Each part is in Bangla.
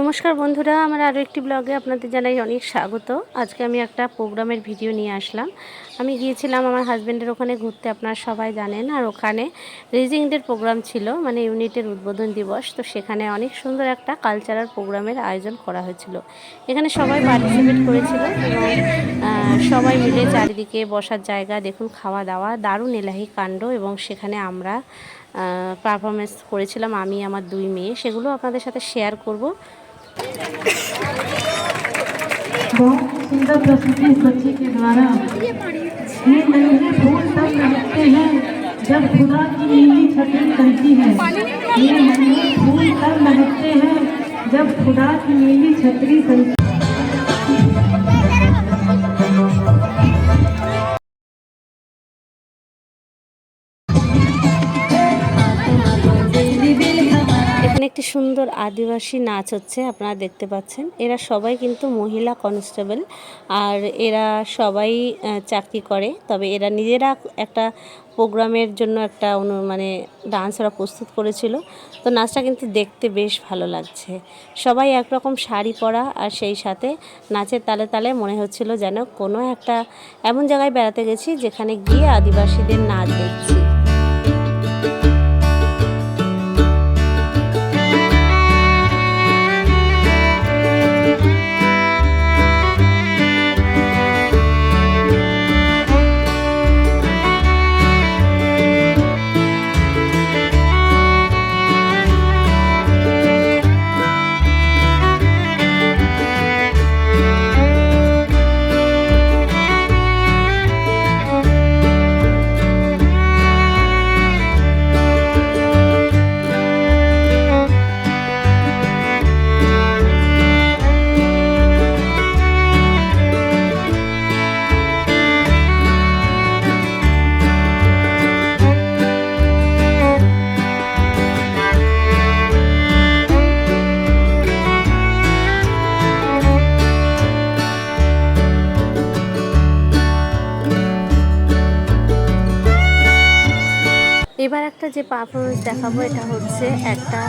নমস্কার বন্ধুরা, আমার আরও একটি ব্লগে আপনাদের জানাই অনেক স্বাগত। আজকে আমি একটা প্রোগ্রামের ভিডিও নিয়ে আসলাম। আমি গিয়েছিলাম আমার হাজব্যান্ডের ওখানে ঘুরতে, আপনারা সবাই জানেন। আর ওখানে রেজিং ডের প্রোগ্রাম ছিল মানে ইউনিটের উদ্বোধন দিবস। তো সেখানে অনেক সুন্দর একটা কালচারাল প্রোগ্রামের আয়োজন করা হয়েছিল। এখানে সবাই পার্টিসিপেট করেছিল এবং সবাই মিলে চারিদিকে বসার জায়গা, দেখুন খাওয়া দাওয়া দারুণ এলাহি কাণ্ড এবং সেখানে আমরা পারফরমেন্স করেছিলাম, আমি, আমার দুই মেয়ে। সেগুলো আপনাদের সাথে শেয়ার করব। बहुत सुंदर प्रस्तुति बच्चे के द्वारा। नन्हे फूल तब महकते हैं, जब खुदा की नीली छतरी करती है। ये नंगे फूल तब महकते हैं, जब खुदा की नीली छतरी बनती একটি সুন্দর আদিবাসী নাচ হচ্ছে, আপনারা দেখতে পাচ্ছেন। এরা সবাই কিন্তু মহিলা কনস্টেবল আর এরা সবাই চাকরি করে। তবে এরা নিজেরা একটা প্রোগ্রামের জন্য একটা অনু মানে ডান্স ওরা প্রস্তুত করেছিল। তো নাচটা কিন্তু দেখতে বেশ ভালো লাগছে। সবাই একরকম শাড়ি পরা আর সেই সাথে নাচের তালে তালে মনে হচ্ছিল যেন কোনো একটা এমন জায়গায় বেড়াতে গেছি যেখানে গিয়ে আদিবাসীদের নাচ দেখছি। একটা যে পারফরমেন্স দেখাবো এটা হচ্ছে একটা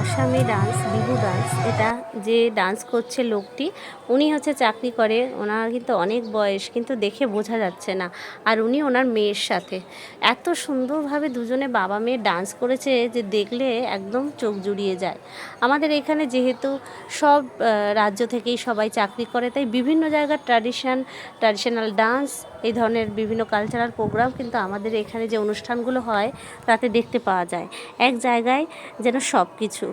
আসামি ডান্স বিহু ডান্স এটা যে ডান্স করছে লোকটি, উনি হচ্ছে চাকরি করে, ওনার কিন্তু অনেক বয়স, কিন্তু দেখে বোঝা যাচ্ছে না। আর উনি ওনার মেয়ের সাথে। এত সুন্দরভাবে দুজনে বাবা মেয়ে ডান্স করেছে যে দেখলে একদম চোখ জুড়িয়ে যায়। আমাদের এখানে যেহেতু সব রাজ্য থেকেই সবাই চাকরি করে, তাই বিভিন্ন জায়গার ট্র্যাডিশন ট্র্যাডিশনাল ডান্স এই ধরনের বিভিন্ন কালচারাল প্রোগ্রাম কিন্তু আমাদের এখানে যে অনুষ্ঠানগুলো হয়, তাতে দেখতে পাওয়া যায়। এক জায়গায় যেন সব কিছু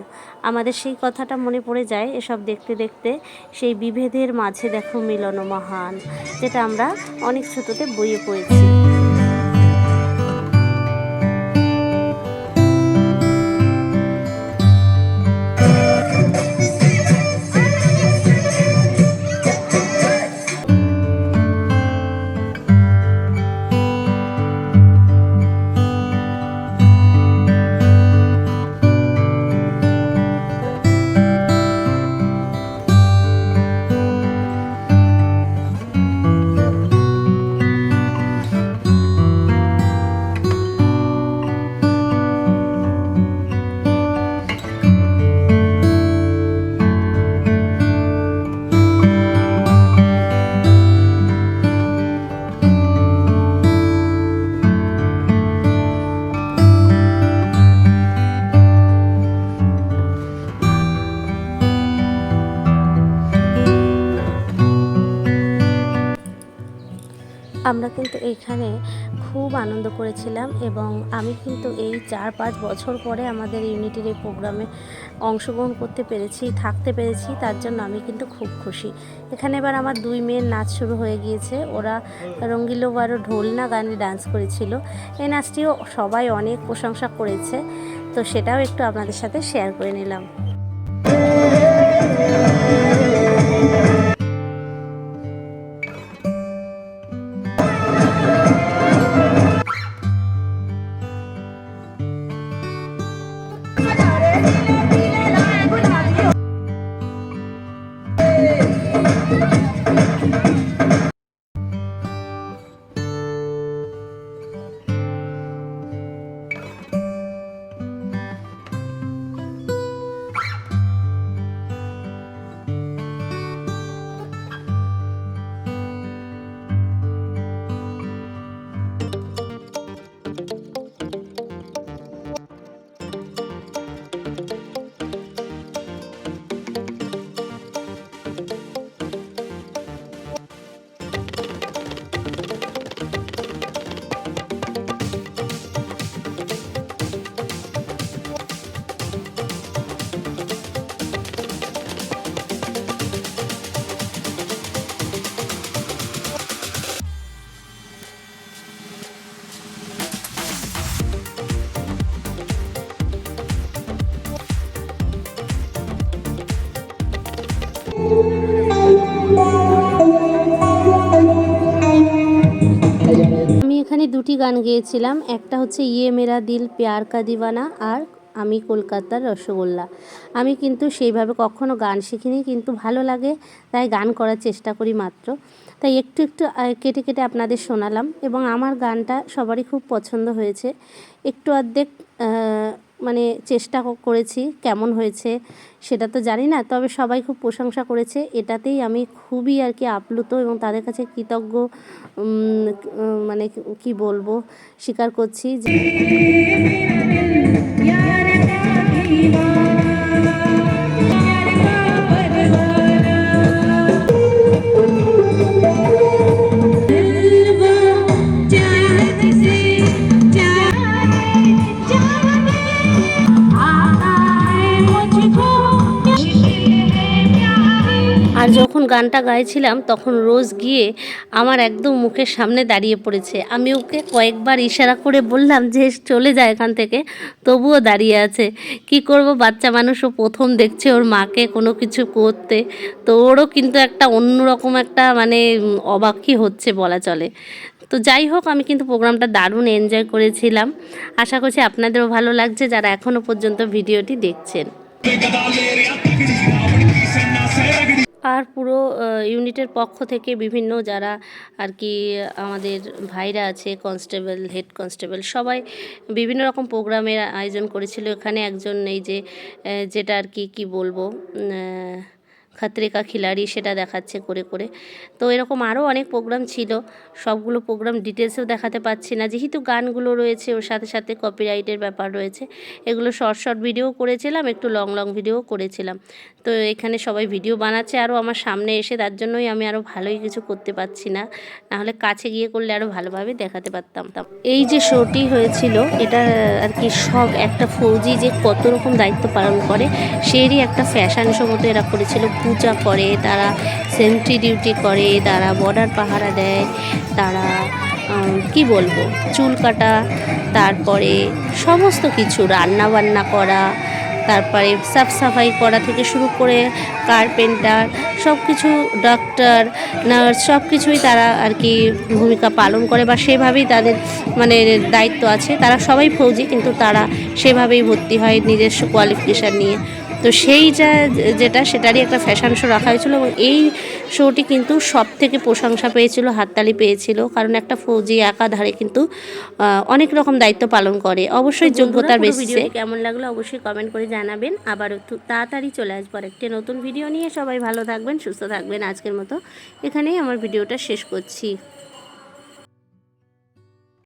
আমাদের সেই কথাটা মনে পড়ে যায় এসব দেখতে দেখতে। সেই বিভেদের মাঝে দেখো মিলন মহান যেটা আমরা অনেক ছোটোতে বইয়ে পড়েছি। এইখানে খুব আনন্দ করেছিলাম এবং আমি কিন্তু এই চার পাঁচ বছর পরে আমাদের ইউনিটির এই প্রোগ্রামে অংশগ্রহণ করতে পেরেছি, থাকতে পেরেছি, তার জন্য আমি কিন্তু খুব খুশি। এখানে এবার আমার দুই মেয়ের নাচ শুরু হয়ে গিয়েছে। ওরা রঙ্গিলো বারো ঢোলনা গানে ডান্স করেছিল। এই নাচটিও সবাই অনেক প্রশংসা করেছে, তো সেটাও একটু আপনাদের সাথে শেয়ার করে নিলাম। এখানে দুটি গান গেয়েছিলাম। একটা হচ্ছে ইয়ে মেরা দিল, প্যার কা দিওয়ানা আর আমি কলকাতার রসগোল্লা। আমি কিন্তু সেইভাবে কখনো গান শিখিনি, কিন্তু ভালো লাগে, তাই গান করার চেষ্টা করি মাত্র। তাই একটু একটু কেটে কেটে আপনাদের শোনালাম এবং আমার গানটা সবারই খুব পছন্দ হয়েছে। একটু অর্ধেক মানে চেষ্টা করেছি, কেমন হয়েছে সেটা তো জানি না, তবে সবাই খুব প্রশংসা করেছে। এটাতেই আমি খুবই আর কি আপ্লুত এবং তাদের কাছে কৃতজ্ঞ মানে কি বলব, স্বীকার করছি যে যখন গানটা গাইছিলাম, তখন রোজ গিয়ে আমার একদম মুখের সামনে দাঁড়িয়ে পড়েছে। আমি ওকে কয়েকবার ইশারা করে বললাম যে, চলে যায় এখান থেকে। তবুও দাঁড়িয়ে আছে। কি করব? বাচ্চা মানুষও প্রথম দেখছে ওর মাকে কোনো কিছু করতে। তো ওরও কিন্তু একটা অন্যরকম একটা মানে অবাকই হচ্ছে বলা চলে। তো যাই হোক, আমি কিন্তু প্রোগ্রামটা দারুণ এনজয় করেছিলাম। আশা করছি আপনাদেরও ভালো লাগছে যারা এখনও পর্যন্ত ভিডিওটি দেখছেন। আর পুরো ইউনিটের পক্ষ থেকে বিভিন্ন যারা আর কি আমাদের ভাইরা আছে, কনস্টেবল, হেড কনস্টেবল, সবাই বিভিন্ন রকম প্রোগ্রামের আয়োজন করেছিল। এখানে একজন এই যে যেটা আর কি কি বলব খাতরে কা খিলাড়ি সেটা দেখাচ্ছে করে করে। তো এরকম আরও অনেক প্রোগ্রাম ছিল। সবগুলো প্রোগ্রাম ডিটেলসেও দেখাতে পাচ্ছি না। যেহেতু গানগুলো রয়েছে, ওর সাথে সাথে কপিরাইটের ব্যাপার রয়েছে। এগুলো শর্ট শর্ট ভিডিও করেছিলাম, একটু লং লং ভিডিও করেছিলাম। তো এখানে সবাই ভিডিও বানাচ্ছে আরও আমার সামনে এসে তার জন্যই আমি আরও ভালোই কিছু করতে পারছি না। নাহলে কাছে গিয়ে করলে আরও ভালোভাবে দেখাতে পারতাম, তাম। এই যে শোটি হয়েছিল, এটা আর কি সব একটা ফৌজি যে কত রকম দায়িত্ব পালন করে, সেরই একটা ফ্যাশন শো মতো এরা করেছিল। পূজা করে, তারা সেন্ট্রি ডিউটি করে, তারা বর্ডার পাহারা দেয়, তারা কি বলব, চুল কাটা, তারপরে সমস্ত কিছু, রান্না বান্না করা, তারপরে সাফ সাফাই করা থেকে শুরু করে কার্পেন্টার সব কিছু ডক্টর নার্স সব কিছুই তারা আর কি ভূমিকা পালন করে বা সেভাবেই তাদের মানে দায়িত্ব আছে। তারা সবাই ফৌজি, কিন্তু তারা সেভাবেই ভর্তি হয় নিজস্ব কোয়ালিফিকেশান নিয়ে। তো সেই যা যেটা সেটারই একটা ফ্যাশন শো রাখা হয়েছিল এবং এই শোটি কিন্তু সব থেকে প্রশংসা পেয়েছিল হাততালি পেয়েছিল। কারণ একটা ফৌজি একাধারে কিন্তু অনেক রকম দায়িত্ব পালন করে। অবশ্যই যোগ্যতার বেসিসে কেমন লাগল অবশ্যই কমেন্ট করে জানাবেন। আবার একটু তাড়াতাড়ি চলে আসব একটি নতুন ভিডিও নিয়ে। সবাই ভালো থাকবেন সুস্থ থাকবেন। আজকের মতো এখানেই আমার ভিডিওটা শেষ করছি।